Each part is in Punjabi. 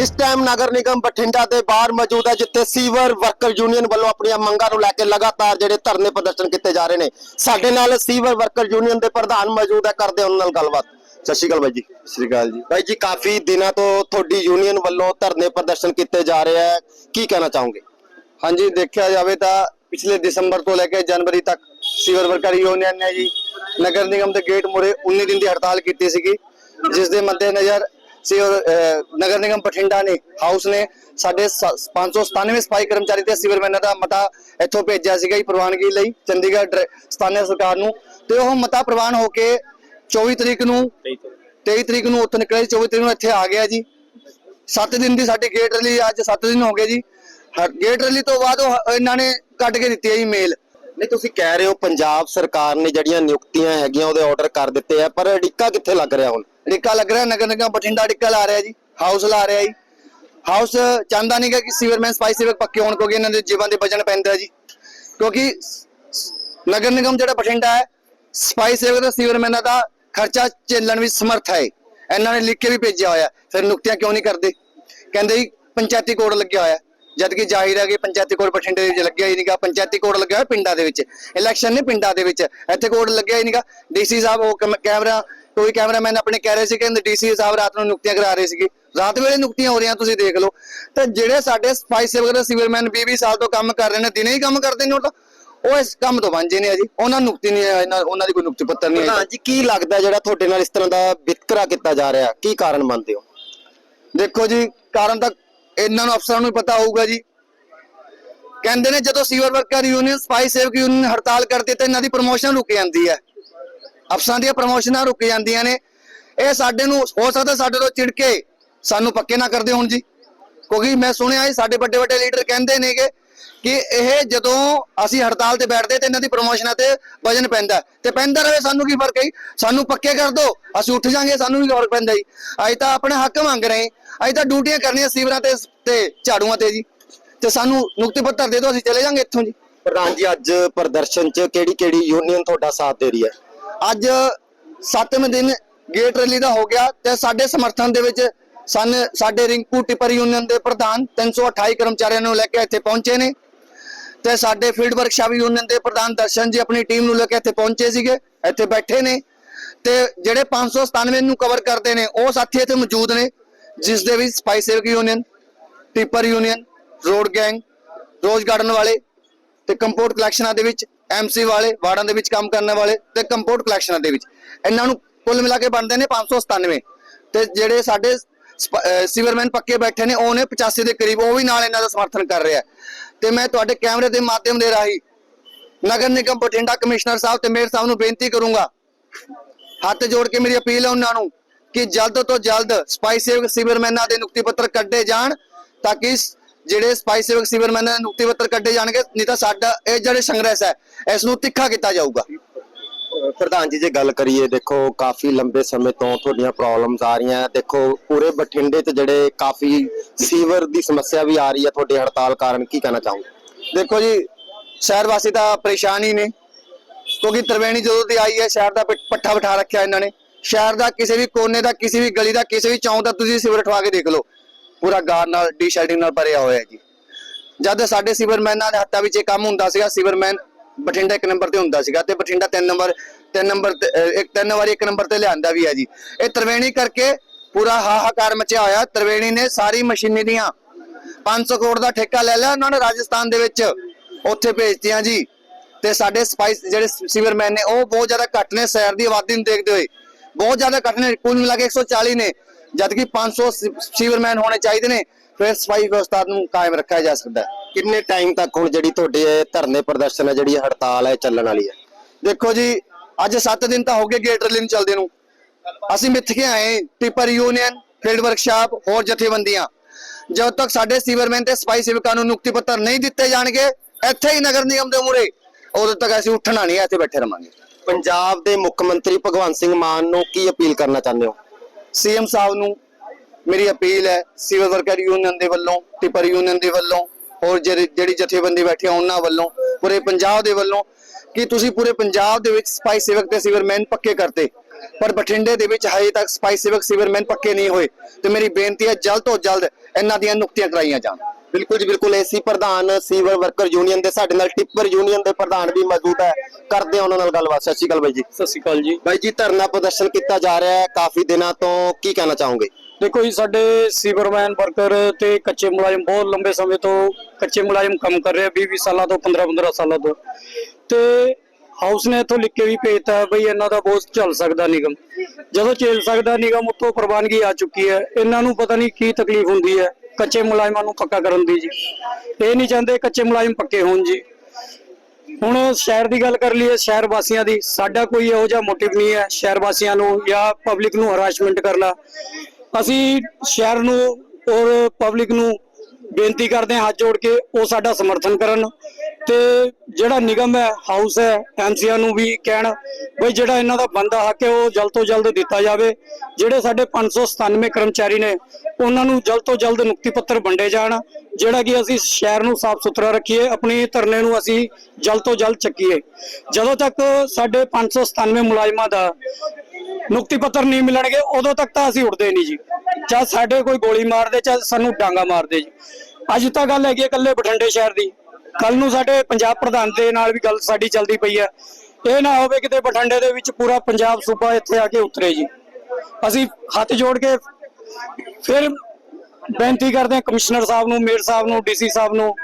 ਇਸ ਟਾਈਮ ਨਗਰ ਨਿਗਮ ਬਠਿੰਡਾ ਦੇ ਬਾਹਰ ਮੌਜੂਦ ਹੈ ਜਿੱਥੇ ਸੀਵਰ ਵਰਕਰ ਯੂਨੀਅਨ ਵੱਲੋਂ ਆਪਣੀਆਂ ਮੰਗਾਂ ਨੂੰ ਲੈ ਕੇ ਲਗਾਤਾਰ ਜਿਹੜੇ ਧਰਨੇ ਪ੍ਰਦਰਸ਼ਨ ਕੀਤੇ ਜਾ ਰਹੇ ਨੇ। ਸਾਡੇ ਨਾਲ ਸੀਵਰ ਵਰਕਰ ਯੂਨੀਅਨ ਦੇ ਪ੍ਰਧਾਨ ਮੌਜੂਦ ਹੈ ਕਰਦੇ ਉਹਨਾਂ ਨਾਲ ਗੱਲਬਾਤ। ਸਤਿ ਸ਼੍ਰੀ ਅਕਾਲ ਬਾਈ ਜੀ। ਸਤਿ ਸ਼੍ਰੀ ਅਕਾਲ ਜੀ। ਬਾਈ ਜੀ ਕਾਫੀ ਦਿਨਾਂ ਤੋਂ ਤੁਹਾਡੀ ਯੂਨੀਅਨ ਵੱਲੋਂ ਧਰਨੇ ਪ੍ਰਦਰਸ਼ਨ ਕੀਤੇ ਜਾ ਰਹੇ ਹੈ। ਕੀ ਕਹਿਣਾ ਚਾਹੋਗੇ? ਹਾਂਜੀ ਦੇਖਿਆ ਜਾਵੇ ਤਾਂ ਪਿਛਲੇ ਦਸੰਬਰ ਤੋਂ ਲੈ ਕੇ ਜਨਵਰੀ ਤੱਕ ਸੀਵਰ ਵਰਕਰ ਯੂਨੀਅਨ ਨੇ ਜੀ ਨਗਰ ਨਿਗਮ ਦੇ ਗੇਟ ਮੁਰੇ 19 ਦਿਨ ਦੀ ਹੜਤਾਲ ਕੀਤੀ ਸੀਗੀ ਜਿਸ ਦੇ ਮੱਦੇਨਜ਼ਰ ਸੀਵਰ ਅਹ, ਨਗਰ ਨਿਗਮ ਬਠਿੰਡਾ ਨੇ ਹਾਊਸ ਨੇ ਸਾਡੇ ਸ- 597 ਸਫ਼ਾਈ ਕਰਮਚਾਰੀ ਤੇ ਸੀਵਰਮੈਨਾਂ ਦਾ ਮਤਾ ਇੱਥੋਂ ਭੇਜਿਆ ਸੀਗਾ ਜੀ ਪ੍ਰਵਾਨਗੀ ਲਈ ਚੰਡੀਗੜ੍ਹ ਸਥਾਨਕ ਸਰਕਾਰ ਨੂੰ। ਤੇ ਉਹ ਮਤਾ ਪ੍ਰਵਾਨ ਹੋ ਕੇ 24 ਤਰੀਕ ਨੂੰ 23 ਤਰੀਕ। ਨੂੰ ਉੱਥੋਂ ਨਿਕਲਿਆ ਜੀ 24 ਤਰੀਕ ਨੂੰ ਇੱਥੇ ਆ ਗਿਆ ਜੀ। 7 ਦਿਨ ਦੀ ਸਾਡੀ ਗੇਟ ਰਲੀ ਅੱਜ 7 ਦਿਨ ਹੋ ਗਏ ਜੀ। ਗੇਟ ਰਲੀ ਤੋਂ ਬਾਅਦ ਉਹ ਇਹਨਾਂ ਨੇ ਕੱਢ ਕੇ ਦਿੱਤੀ ਹੈ ਜੀ ਮੇਲ ਨਹੀਂ ਤੁਸੀਂ ਕਹਿ ਰਹੇ ਹੋ ਪੰਜਾਬ ਸਰਕਾਰ ਨੇ ਜਿਹੜੀਆਂ ਨਿਯੁਕਤੀਆਂ ਹੈਗੀਆਂ ਉਹਦੇ ਆਰਡਰ ਕਰ ਦਿੱਤੇ ਆ ਪਰ ਅੜਿੱਕਾ ਕਿੱਥੇ ਲੱਗ ਰਿਹਾ ਹੁਣ? ਡਿੱਕਾ ਲੱਗ ਰਿਹਾ, ਨਗਰ ਨਿਗਮ ਬਠਿੰਡਾ ਡਿੱਕਾ ਲਾ ਰਿਹਾ ਜੀ ਹਾਊਸ ਲਾ ਰਿਹਾ ਜੀ। ਹਾਊਸ ਚਾਹੁੰਦਾ ਨਹੀਂ ਕਿ ਸੀਵਰਮੈਨ, ਸਪਾਈ ਸੇਵਕ ਪੱਕੇ ਹੋਣ ਕਿਉਂਕਿ ਇਹਨਾਂ ਦੇ ਜੀਵਾਂ ਦੇ ਵਜਨ ਪੈਂਦਾ ਜੀ। ਕਿਉਂਕਿ ਨਗਰ ਨਿਗਮ ਜਿਹੜਾ ਬਠਿੰਡਾ ਹੈ, ਸਪਾਈ ਸੇਵਕ ਤੇ ਸੀਵਰਮੈਨਾਂ ਦਾ ਖਰਚਾ ਝੇਲਣ ਵਿੱਚ ਸਮਰਥ ਹੈ। ਇਹਨਾਂ ਨੇ ਲਿਖ ਕੇ ਵੀ ਭੇਜਿਆ ਹੋਇਆ, ਫਿਰ ਨੁਕਤੀਆਂ ਕਿਉਂ ਨਹੀਂ ਕਰਦੇ? ਕਹਿੰਦੇ ਜੀ, ਪੰਚਾਇਤੀ ਕੋਡ ਲੱਗਿਆ ਹੋਇਆ। ਜਦ ਕਿ ਜ਼ਾਹਿਰ ਹੈ ਕਿ ਪੰਚਾਇਤੀ ਕੋਡ ਬਠਿੰਡੇ ਦੇ ਵਿੱਚ ਲੱਗਿਆ ਹੀ ਨਹੀਂਗਾ ਪੰਚਾਇਤੀ ਕੋਡ ਲੱਗਿਆ ਹੋਇਆ ਪਿੰਡਾਂ ਦੇ ਵਿੱਚ। ਇਲੈਕਸ਼ਨ ਨੇ ਪਿੰਡਾਂ ਦੇ ਵਿੱਚ। ਇੱਥੇ ਕੋਡ ਲੱਗਿਆ ਹੀ ਨਹੀਂਗਾ ਡੀਸੀ ਸਾਹਿਬ, ਉਹ ਕੈਮ- ਕੈਮਰਾ ਕੋਈ ਕੈਮਰਾਮੈਨ ਆਪਣੇ ਕਹਿ ਰਹੇ ਸੀ ਕਿ ਡੀਸੀ ਸਾਹਿਬ ਰਾਤ ਨੂੰ ਨੁਕਤੀਆਂ ਕਰਾ ਰਹੇ ਸੀਗੇ। ਰਾਤ ਵੇਲੇ ਨੁਕਤੀਆਂ ਹੋ ਰਹੀਆਂ ਤੁਸੀਂ ਦੇਖ ਲਓ। ਤੇ ਜਿਹੜੇ ਸਾਡੇ ਸਫ਼ਾਈ ਸੇਵਕ ਤੇ ਸਿਵਰਮੈਨ 20 20 ਸਾਲ ਤੋਂ ਕੰਮ ਕਰ ਰਹੇ ਨੇ ਦਿਨੇ ਹੀ ਕੰਮ ਕਰਦੇ ਨੇ ਉਹ ਤਾਂ ਉਹ ਇਸ ਕੰਮ ਤੋਂ ਵਾਂਝੇ ਨੇ ਆ ਜੀ ਉਹਨਾਂ ਨੁਕਤੀ ਨਹੀਂ ਉਹਨਾਂ ਦੀ ਕੋਈ ਨੁਕਤੀ ਪੱਤਰ ਨਹੀਂ ਹੈ। ਜੀ ਕੀ ਲੱਗਦਾ ਜਿਹੜਾ ਤੁਹਾਡੇ ਨਾਲ ਇਸ ਤਰ੍ਹਾਂ ਦਾ ਵਿਤਕਰਾ ਕੀਤਾ ਜਾ ਰਿਹਾ? ਕੀ ਕਾਰਨ ਮੰਨਦੇ ਹੋ? ਦੇਖੋ ਜੀ ਕਾਰਨ ਤਾਂ ਇਹਨਾਂ ਨੂੰ ਅਫਸਰਾਂ ਨੂੰ ਪਤਾ ਹੋਊਗਾ ਜੀ। ਕਹਿੰਦੇ ਨੇ ਜਦੋਂ ਸੀਵਰ ਵਰਕਰ ਯੂਨੀਅਨ ਸਫ਼ਾਈ ਸੇਵਕ ਯੂਨੀਅਨ ਹੜਤਾਲ ਕਰਦੀ ਤਾਂ ਇਹਨਾਂ ਦੀ ਪ੍ਰਮੋਸ਼ਨ ਰੁਕ ਜਾਂਦੀ ਹੈ। ਅਫਸਰਾਂ ਦੀਆਂ ਪ੍ਰਮੋਸ਼ਨਾਂ ਰੁਕ ਜਾਂਦੀਆਂ ਨੇ। ਇਹ ਸਾਡੇ ਨੂੰ ਹੋ ਸਕਦਾ ਸਾਡੇ ਤੋਂ ਚਿੜ ਕੇ ਸਾਨੂੰ ਪੱਕੇ ਨਾ ਕਰਦੇ ਹੁਣ ਜੀ। ਕਿਉਂਕਿ ਮੈਂ ਸੁਣਿਆ ਜੀ, ਸਾਡੇ ਵੱਡੇ ਵੱਡੇ ਲੀਡਰ ਕਹਿੰਦੇ ਨੇਗੇ ਕਿ ਇਹ ਜਦੋਂ ਅਸੀਂ ਹੜਤਾਲ ਤੇ ਬੈਠਦੇ ਤੇ ਇਹਨਾਂ ਦੀ ਪ੍ਰਮੋਸ਼ਨਾਂ ਤੇ ਵਜਨ ਪੈਂਦਾ ਤੇ ਪੈਂਦਾ ਰਹੇ ਸਾਨੂੰ ਕੀ ਫ਼ਰਕ ਹੈ ਸਾਨੂੰ ਪੱਕੇ ਕਰ ਦਿਓ ਅਸੀਂ ਉੱਠ ਜਾਾਂਗੇ, ਸਾਨੂੰ ਵੀ ਫ਼ਰਕ ਪੈਂਦਾ ਜੀ। ਅੱਜ ਤਾਂ ਆਪਣੇ ਹੱਕ ਮੰਗ ਰਹੇ ਅੱਜ ਤਾਂ ਡਿਊਟੀਆਂ ਕਰਨੀਆਂ ਸੀਵਰਾਂ ਤੇ ਤੇ ਝਾੜੂਆਂ ਤੇ ਜੀ। ਤੇ ਸਾਨੂੰ ਨੁਕਤੀ ਪੱਤਰ ਦੇ ਦਿਓ, ਅਸੀਂ ਚਲੇ ਜਾਾਂਗੇ ਇੱਥੋਂ ਜੀ। ਪ੍ਰਧਾਨ ਜੀ, ਅੱਜ ਪ੍ਰਦਰਸ਼ਨ 'ਚ ਕਿਹੜੀ ਕਿਹੜੀ ਯੂਨੀਅਨ ਤੁਹਾਡਾ ਸਾਥ ਦੇ ਰਹੀ ਹੈ? ਅੱਜ 7ਵੇਂ ਦਿਨ ਗੇਟ ਰੈਲੀ ਦਾ ਹੋ ਗਿਆ ਤੇ ਸਾਡੇ ਸਮਰਥਨ ਦੇ ਵਿੱਚ ਸਨ ਸਾਡੇ ਰਿੰਕੂ ਟਿਪਰ ਯੂਨੀਅਨ ਦੇ ਪ੍ਰਧਾਨ 328 ਕਰਮਚਾਰੀਆਂ ਨੂੰ ਲੈ ਕੇ ਇੱਥੇ ਪਹੁੰਚੇ ਨੇ ਤੇ ਸਾਡੇ ਫੀਲਡ ਵਰਕਸ਼ਾਪ ਯੂਨੀਅਨ ਦੇ ਪ੍ਰਧਾਨ ਦਰਸ਼ਨ ਜੀ ਆਪਣੀ ਟੀਮ ਨੂੰ ਲੈ ਕੇ ਇੱਥੇ ਪਹੁੰਚੇ ਸੀਗੇ, ਇੱਥੇ ਬੈਠੇ ਨੇ ਤੇ ਜਿਹੜੇ 597 ਨੂੰ ਕਵਰ ਕਰਦੇ ਨੇ, ਉਹ ਸਾਥੀ ਇੱਥੇ ਮੌਜੂਦ ਨੇ, ਜਿਸ ਦੇ ਵਿੱਚ ਸਪਾਈ ਸੇਵਕ union, tipper union, road gang, rose garden ਵਾਲੇ ਤੇ ਕੰਪੋਰਟ ਕਲੈਕਸ਼ਨਾਂ ਦੇ ਵਿੱਚ ਐਮਸੀ ਵਾਲੇ, ਵਾਰਡਾਂ ਦੇ ਵਿੱਚ ਕੰਮ ਕਰਨ ਵਾਲੇ ਤੇ ਕੰਪੋਰਟ ਕਲੈਕਸ਼ਨਾਂ ਦੇ ਵਿੱਚ। ਇਹਨਾਂ ਨੂੰ ਕੁੱਲ ਮਿਲਾ ਕੇ ਬਣਦੇ ਨੇ 597 ਤੇ ਜਿਹੜੇ ਸਾਡੇ ਸਪ- ਪੱਕੇ ਬੈਠੇ ਨੇ ਉਹ ਨੇ 85 ਦੇ ਕਰੀਬ, ਉਹ ਵੀ ਨਾਲ ਇਹਨਾਂ ਦਾ ਸਮਰਥਨ ਕਰ ਰਿਹਾ ਤੇ ਮੈਂ ਤੁਹਾਡੇ ਕੈਮਰੇ ਦੇ ਮਾਧਿਅਮ ਦੇ ਰਾਹੀਂ ਨਗਰ ਨਿਗਮ, ਬਠਿੰਡਾ ਕਮਿਸ਼ਨਰ ਸਾਹਿਬ ਤੇ ਮੇਅਰ ਸਾਹਿਬ ਨੂੰ ਬੇਨਤੀ ਕਰੂੰਗਾ, ਹੱਥ ਜੋੜ ਕੇ ਮੇਰੀ ਅਪੀਲ ਹੈ ਉਹਨਾਂ ਨੂੰ ਕਿ ਜਲਦ ਤੋਂ ਜਲਦ ਸਪਾਈ ਸੇਵਕ ਸੀਵਰਮੈਨਾਂ ਦੇ ਨਿਯੁਕਤੀ ਪੱਤਰ ਕੱਢੇ ਜਾਣ, ਤਾਂ ਕਿ ਜਿਹੜੇ ਸਪਾਈ ਸੇਵਕ ਸੀਵਰਮੈਨਾਂ ਦੇ ਨਿਯੁਕਤੀ ਪੱਤਰ ਕੱਢੇ ਜਾਣਗੇ ਨਹੀਂ ਤਾਂ ਸਾਡਾ ਇਹ ਜਿਹੜੇ ਸੰਘਰਸ਼ ਹੈ ਇਸ ਨੂੰ ਤਿੱਖਾ ਕੀਤਾ ਜਾਊਗਾ। ਪ੍ਰਧਾਨ ਜੀ ਜੇ ਗੱਲ ਕਰੀਏ ਦੇਖੋ ਕਾਫੀ ਲੰਬੇ ਸਮੇਂ ਤੋਂ ਤੁਹਾਡੀਆਂ ਪ੍ਰੋਬਲਮਸ ਆ ਰਹੀਆਂ। ਦੇਖੋ ਪੂਰੇ ਬਠਿੰਡੇ 'ਚ ਜਿਹੜੇ ਕਾਫੀ ਸੀਵਰ ਦੀ ਸਮੱਸਿਆ ਵੀ ਆ ਰਹੀ ਹੈ ਤੁਹਾਡੇ ਹੜਤਾਲ ਕਾਰਨ ਕੀ ਕਹਿਣਾ ਚਾਹੋਗੇ? ਦੇਖੋ ਜੀ ਸ਼ਹਿਰ ਵਾਸੀ ਤਾਂ ਪਰੇਸ਼ਾਨ ਹੀ ਨੇ ਕਿਉਂਕਿ ਤਰਵੇਣੀ ਜਦੋਂ ਦੀ ਆਈ ਹੈ ਸ਼ਹਿਰ ਦਾ ਪੱਠਾ ਬਿਠਾ ਰੱਖਿਆ ਇਹਨਾਂ ਨੇ। ਸ਼ਹਿਰ ਦਾ ਕਿਸੇ ਵੀ ਕੋਨੇ ਦਾ ਕਿਸੇ ਵੀ ਗਲੀ ਦਾ ਕਿਸੇ ਵੀ ਚੌਂਕ ਦਾ ਤੁਸੀਂ ਸਿਵਰ ਠਵਾ ਕੇ ਦੇਖ ਲਓ। ਪੂਰਾ ਗਾਰ ਨਾਲ, ਡੀ ਸ਼ੈਲਡਿੰਗ ਨਾਲ ਭਰਿਆ ਹੋਇਆ ਜੀ। ਜਦ ਸਾਡੇ ਸਿਵਰਮੈਨਾਂ ਦੇ ਹੱਥਾਂ ਵਿੱਚ ਇਹ ਕੰਮ ਹੁੰਦਾ ਸੀਗਾ, ਸਿਵਰਮੈਨ ਬਠਿੰਡਾ ਇੱਕ ਨੰਬਰ ਤੇ ਹੁੰਦਾ ਸੀਗਾ ਤੇ ਬਠਿੰਡਾ ਤਿੰਨ ਨੰਬਰ ਤਿੰਨ ਨੰਬਰ ਇੱਕ, ਤਿੰਨ ਵਾਰੀ ਇੱਕ ਨੰਬਰ ਤੇ ਲਿਆਂਦਾ ਵੀ ਹੈ ਜੀ। ਇਹ ਤਰਵੇਣੀ ਕਰਕੇ ਪੂਰਾ ਹਾਹਾਕਾਰ ਮਚਿਆ ਹੋਇਆ, ਤਰਵੇਣੀ ਨੇ ਸਾਰੀ ਮਸ਼ੀਨਰੀ ਦੀਆਂ 500 ਕਰੋੜ ਦਾ ਠੇਕਾ ਲੈ ਲਿਆ, ਉਹਨਾਂ ਨੇ ਰਾਜਸਥਾਨ ਦੇ ਵਿੱਚ ਉੱਥੇ ਭੇਜਤੀਆਂ ਜੀ। ਤੇ ਸਾਡੇ ਸਪਾਈਸ ਜਿਹੜੇ ਸਿਵਰਮੈਨ ਨੇ, ਉਹ ਬਹੁਤ ਜ਼ਿਆਦਾ ਘੱਟ ਨੇ, ਸ਼ਹਿਰ ਦੀ ਆਬਾਦੀ ਨੂੰ ਦੇਖਦੇ ਹੋਏ। ਬਹੁਤ ਜ਼ਿਆਦਾ ਘੱਟ ਨੇ, ਕੁੱਲ ਮਿਲਾ ਕੇ 140 ਨੇ। ਜਦ ਕਿ 500 ਸਿਵਰਮੈਨ ਹੋਣੇ ਚਾਹੀਦੇ ਨੇ ਫਿਰ ਸਫ਼ਾਈ ਵਿਵਸਥਾ ਨੂੰ ਕਾਇਮ ਰੱਖਿਆ ਜਾ ਸਕਦਾ ਹੈ। ਕਿੰਨੇ ਟਾਈਮ ਤੱਕ ਹੁਣ ਜਿਹੜੀ ਤੁਹਾਡੇ ਇਹ ਧਰਨੇ ਪ੍ਰਦਰਸ਼ਨ ਹੈ ਜਿਹੜੀ ਇਹ ਹੜਤਾਲ ਹੈ ਚੱਲਣ ਵਾਲੀ ਹੈ? ਦੇਖੋ ਜੀ ਅੱਜ 7 ਦਿਨ ਤਾਂ ਹੋ ਗਏ ਗੇਟ ਰੈਲੀ ਨੂੰ ਚੱਲਦੇ ਨੂੰ। ਅਸੀਂ ਮਿੱਥ ਕੇ ਆਏ ਟਿਪਰ ਯੂਨੀਅਨ ਫੀਲਡ ਵਰਕਸ਼ਾਪ ਹੋਰ ਜਥੇਬੰਦੀਆਂ। ਜਦੋਂ ਤੱਕ ਸਾਡੇ ਸੀਵਰਮੈਨ ਤੇ ਸਪਾਈ ਸੇਵਕਾਂ ਨੂੰ ਨਿਯੁਕਤੀ ਪੱਤਰ ਨਹੀਂ ਦਿੱਤੇ ਜਾਣਗੇ ਇੱਥੇ ਹੀ ਨਗਰ ਨਿਗਮ ਦੇ ਮੂਹਰੇ ਉਦੋਂ ਤੱਕ ਅਸੀਂ ਉੱਠਣਾ ਨਹੀਂ ਇੱਥੇ ਬੈਠੇ ਰਵਾਂਗੇ। ਪੰਜਾਬ ਦੇ ਮੁੱਖ ਮੰਤਰੀ ਭਗਵੰਤ ਸਿੰਘ ਮਾਨ ਨੂੰ ਕੀ ਅਪੀਲ ਕਰਨਾ ਚਾਹੁੰਦੇ ਹੋ? ਸੀਐਮ ਸਾਹਿਬ ਨੂੰ ਮੇਰੀ ਅਪੀਲ ਹੈ, ਸਿਵਲ ਵਰਕਰ ਯੂਨੀਅਨ ਦੇ ਵੱਲੋਂ, ਟਿਪਰ ਯੂਨੀਅਨ ਦੇ ਵੱਲੋਂ, ਹੋਰ ਜਿਹੜੀ ਜਿਹੜੀ ਜਥੇਬੰਦੀ ਬੈਠੀ ਉਹਨਾਂ ਵੱਲੋਂ, ਪੂਰੇ ਪੰਜਾਬ ਦੇ ਵੱਲੋਂ, ਕਿ ਤੁਸੀਂ ਪੂਰੇ ਪੰਜਾਬ ਦੇ ਵਿੱਚ ਸਪਾਈ ਸੇਵਕ ਤੇ ਸਿਵਰਮੈਨ ਪੱਕੇ ਕਰਤੇ। ਪਰ ਬਠਿੰਡੇ ਦੇ ਵਿੱਚ ਹਜੇ ਤੱਕ ਸਪਾਈ ਸੇਵਕ, ਸਿਵਰਮੈਨ ਪੱਕੇ ਨਹੀਂ ਹੋਏ। ਤੇ ਮੇਰੀ ਬੇਨਤੀ ਹੈ, ਜਲਦ ਤੋਂ ਜਲਦ ਇਹਨਾਂ ਦੀਆਂ ਨੁਕਤੀਆਂ ਕਰਾਈਆਂ ਜਾਣ। ਬਿਲਕੁਲ ਜੀ ਬਿਲਕੁਲ ਏਸੀ ਪ੍ਰਧਾਨ ਸੀਵਰ ਵਰਕਰ ਯੂਨੀਅਨ ਦੇ ਸਾਡੇ ਨਾਲ ਟਿੱਪਰ ਯੂਨੀਅਨ ਦੇ ਪ੍ਰਧਾਨ ਵੀ ਮੌਜੂਦ ਹੈ। ਕਰਦੇ ਹਾਂ ਉਹਨਾਂ ਨਾਲ ਗੱਲਬਾਤ। ਸਤਿ ਸ਼੍ਰੀ ਅਕਾਲ ਬਾਈ ਜੀ। ਸਤਿ ਸ਼੍ਰੀ ਅਕਾਲ ਜੀ। ਬਾਈ ਜੀ ਧਰਨਾ ਪ੍ਰਦਰਸ਼ਨ ਕੀਤਾ ਜਾ ਰਿਹਾ ਹੈ। ਕਾਫੀ ਦਿਨਾਂ ਤੋਂ ਕੀ ਕਹਿਣਾ ਚਾਹੋਗੇ? ਦੇਖੋ ਜੀ ਸਾਡੇ ਸੀਵਰਮੈਨ ਵਰਕਰ ਤੇ ਕੱਚੇ ਮੁਲਾਜ਼ਮ ਬਹੁਤ ਲੰਬੇ ਸਮੇਂ ਤੋਂ ਕੱਚੇ ਮੁਲਾਜ਼ਮ ਕੰਮ ਕਰ ਰਹੇ ਆ 20 20 ਸਾਲਾਂ ਤੋਂ 15 15 ਸਾਲਾਂ ਤੋਂ। ਤੇ ਹਾਊਸ ਨੇ ਇੱਥੋਂ ਲਿਖ ਕੇ ਵੀ ਭੇਜਤਾ ਹੈ ਬਈ ਇਹਨਾਂ ਦਾ ਬੋਝ ਚੱਲ ਸਕਦਾ ਨਿਗਮ। ਜਦੋਂ ਚੱਲ ਸਕਦਾ ਨਿਗਮ ਉੱਤੋਂ ਪ੍ਰਵਾਨਗੀ ਆ ਚੁੱਕੀ ਹੈ। ਇਹਨਾਂ ਨੂੰ ਪਤਾ ਨਹੀਂ ਕੀ ਤਕਲੀਫ ਹੁੰਦੀ ਹੈ। ਕੱਚੇ ਮੁਲਾਜ਼ਮਾਂ ਨੂੰ ਪੱਕਾ ਕਰਨ ਦੀ ਜੀ। ਇਹ ਨਹੀਂ ਚਾਹੁੰਦੇ ਕੱਚੇ ਮੁਲਾਜ਼ਮ ਪੱਕੇ ਹੋਣ ਜੀ। ਹੁਣ ਸ਼ਹਿਰ ਦੀ ਗੱਲ ਕਰ ਲਈਏ, ਸ਼ਹਿਰ ਵਾਸੀਆਂ ਦੀ, ਸਾਡਾ ਕੋਈ ਇਹੋ ਜਿਹਾ ਮੋਟਿਵ ਨਹੀਂ ਹੈ ਸ਼ਹਿਰ ਵਾਸੀਆਂ ਨੂੰ ਜਾਂ ਪਬਲਿਕ ਨੂੰ ਹਰਾਸਮੈਂਟ ਕਰਨਾ। ਅਸੀਂ ਸ਼ਹਿਰ ਨੂੰ ਔਰ ਪਬਲਿਕ ਨੂੰ ਬੇਨਤੀ ਕਰਦੇ ਹਾਂ ਹੱਥ ਜੋੜ ਕੇ ਉਹ ਸਾਡਾ ਸਮਰਥਨ ਕਰਨ। ਤੇ ਜਿਹੜਾ ਨਿਗਮ ਹੈ ਹਾਊਸ ਹੈ ਐਮਸੀਆ ਨੂੰ ਵੀ ਕਹਿਣ ਬਈ ਜਿਹੜਾ ਇਹਨਾਂ ਦਾ ਬੰਦਾ ਹੱਕ ਹੈ, ਉਹ ਜਲਦ ਤੋਂ ਜਲਦ ਦਿੱਤਾ ਜਾਵੇ। ਜਿਹੜੇ ਸਾਡੇ 597 ਕਰਮਚਾਰੀ ਨੇ, ਉਹਨਾਂ ਨੂੰ ਜਲਦ ਤੋਂ ਜਲਦ ਨਿਯੁਕਤੀ ਪੱਤਰ ਵੰਡੇ ਜਾਣ, ਜਿਹੜਾ ਕਿ ਅਸੀਂ ਸ਼ਹਿਰ ਨੂੰ ਸਾਫ਼ ਸੁਥਰਾ ਰੱਖੀਏ, ਆਪਣੀ ਧਰਨੇ ਨੂੰ ਅਸੀਂ ਜਲਦ ਤੋਂ ਜਲਦ ਚੱਕੀਏ। ਜਦੋਂ ਤੱਕ ਸਾਡੇ 597 ਮੁਲਾਜ਼ਮਾਂ ਦਾ ਨਿਯੁਕਤੀ ਪੱਤਰ ਨਹੀਂ ਮਿਲਣਗੇ, ਉਦੋਂ ਤੱਕ ਤਾਂ ਅਸੀਂ ਉੱਠਦੇ ਨਹੀਂ ਜੀ। ਚਾਹੇ ਸਾਡੇ ਕੋਈ ਗੋਲੀ ਮਾਰਦੇ ਚਾਹੇ ਸਾਨੂੰ ਡਾਂਗਾ ਮਾਰਦੇ ਜੀ। ਅੱਜ ਤਾਂ ਗੱਲ ਹੈਗੀ ਹੈ ਇਕੱਲੇ ਬਠਿੰਡੇ ਸ਼ਹਿਰ ਦੀ। ਕੱਲ ਨੂੰ ਸਾਡੇ ਪੰਜਾਬ ਪ੍ਰਧਾਨ ਦੇ ਨਾਲ ਵੀ ਗੱਲ ਸਾਡੀ ਚੱਲਦੀ ਪਈ ਹੈ। ਇਹ ਨਾ ਹੋਵੇ ਕਿਤੇ ਬਠਿੰਡੇ ਦੇ ਵਿੱਚ ਪੂਰਾ ਪੰਜਾਬ ਸੂਬਾ ਇੱਥੇ ਆ ਕੇ ਉਤਰੇ ਜੀ। ਅਸੀਂ ਹੱਥ ਜੋੜ ਕੇ ਫਿਰ ਬੇਨਤੀ ਕਰਦੇ ਹਾਂ ਕਮਿਸ਼ਨਰ ਸਾਹਿਬ ਨੂੰ, ਮੇਅਰ ਸਾਹਿਬ ਨੂੰ, ਡੀਸੀ ਸਾਹਿਬ ਨੂੰ,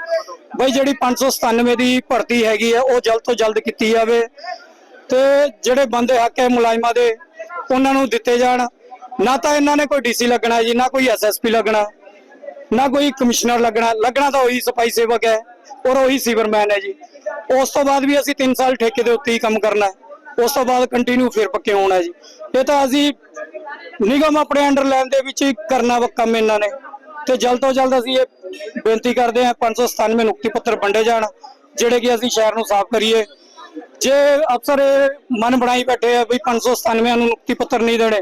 ਬਈ ਜਿਹੜੀ 597 ਦੀ ਭਰਤੀ ਹੈਗੀ ਹੈ, ਉਹ ਜਲਦ ਤੋਂ ਜਲਦ ਕੀਤੀ ਜਾਵੇ ਤੇ ਜਿਹੜੇ ਬੰਦੇ ਹੱਕ ਹੈ ਮੁਲਾਜ਼ਮਾਂ ਦੇ, ਉਹਨਾਂ ਨੂੰ ਦਿੱਤੇ ਜਾਣ। ਨਾ ਤਾਂ ਇਹਨਾਂ ਨੇ ਕੋਈ ਡੀਸੀ ਲੱਗਣਾ ਜੀ, ਨਾ ਕੋਈ ਐਸਐਸਪੀ ਲੱਗਣਾ, ਨਾ ਕੋਈ ਕਮਿਸ਼ਨਰ ਲੱਗਣਾ। ਲੱਗਣਾ ਤਾਂ ਉਹੀ ਸਫ਼ਾਈ ਸੇਵਕ ਹੈ। ਔਰ ਉਹੀ ਸੀਵਰਮੈਨ ਹੈ ਜੀ। ਉਸ ਤੋਂ ਬਾਅਦ ਵੀ ਅਸੀਂ 3 ਸਾਲ ਠੇਕੇ ਦੇ ਉੱਤੇ ਹੀ ਕੰਮ ਕਰਨਾ ਉਸ ਤੋਂ ਬਾਅਦ ਕੰਟੀਨਿਊ ਫਿਰ ਪੱਕੇ ਹੋਣਾ ਜੀ। ਇਹ ਤਾਂ ਅਸੀਂ ਨਿਗਮ ਆਪਣੇ ਅੰਡਰ ਲੈਣ ਦੇ ਵਿੱਚ ਹੀ ਕਰਨਾ ਕੰਮ ਇਹਨਾਂ ਨੇ। ਤੇ ਜਲਦ ਤੋਂ ਜਲਦ ਅਸੀਂ ਇਹ ਬੇਨਤੀ ਕਰਦੇ ਹਾਂ 597 ਨਿਯੁਕਤੀ ਪੱਤਰ ਵੰਡੇ ਜਾਣ, ਜਿਹੜੇ ਕਿ ਅਸੀਂ ਸ਼ਹਿਰ ਨੂੰ ਸਾਫ਼ ਕਰੀਏ। ਜੇ ਅਫਸਰ ਇਹ ਮਨ ਬਣਾਈ ਬੈਠੇ ਆ ਵੀ 597 ਨੂੰ ਨਿਯੁਕਤੀ ਪੱਤਰ ਨਹੀਂ ਦੇਣੇ,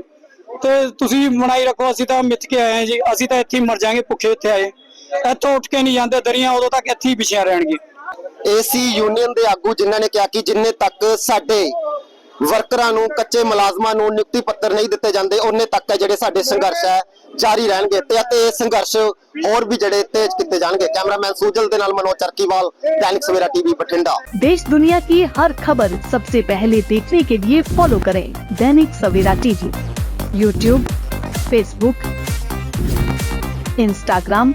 ਤੇ ਤੁਸੀਂ ਬਣਾਈ ਰੱਖੋ, ਅਸੀਂ ਤਾਂ ਮਿੱਥ ਕੇ ਆਏ ਹਾਂ ਜੀ। ਅਸੀਂ ਤਾਂ ਇੱਥੇ ਹੀ ਮਰ ਜਾਾਂਗੇ ਭੁੱਖੇ ਇੱਥੇ ਆਏ। ਇੱਥੋਂ ਉੱਠ ਕੇ ਨਹੀਂ ਜਾਂਦੇ ਦਰੀਆਂ ਉਦੋਂ ਤੱਕ ਇੱਥੇ ਹੀ ਵਿਛਿਆ ਰਹਿਣਗੇ ਏਸੀ ਯੂਨੀਅਨ ਦੇ ਆਗੂ ਜਿਨ੍ਹਾਂ ਨੇ ਕਿਹਾ ਕਿ ਜਿੰਨੇ ਤੱਕ ਸਾਡੇ ਵਰਕਰਾਂ ਨੂੰ ਕੱਚੇ ਮੁਲਾਜ਼ਮਾਂ ਨੂੰ ਨਿਯੁਕਤੀ ਪੱਤਰ ਨਹੀਂ ਦਿੱਤੇ ਜਾਂਦੇ ਉਹਨੇ ਤੱਕ ਹੈ ਜਿਹੜੇ ਸਾਡੇ ਸੰਘਰਸ਼ ਹੈ ਜਾਰੀ ਰਹਿਣਗੇ ਤੇ ਅਤੇ ਇਹ ਸੰਘਰਸ਼ ਹੋਰ ਵੀ ਜਿਹੜੇ ਤੇਜ਼ ਕੀਤੇ ਜਾਣਗੇ ਕੈਮਰਾਮੈਨ ਸੂਜਲ ਦੇ ਨਾਲ ਮਨੋਜ ਚਰਕੀਵਾਲ दैनिक सवेरा टीवी बठिंडा देश दुनिया की हर खबर सबसे पहले देखने के लिए फॉलो करें Dainik Savera TV YouTube Facebook Instagram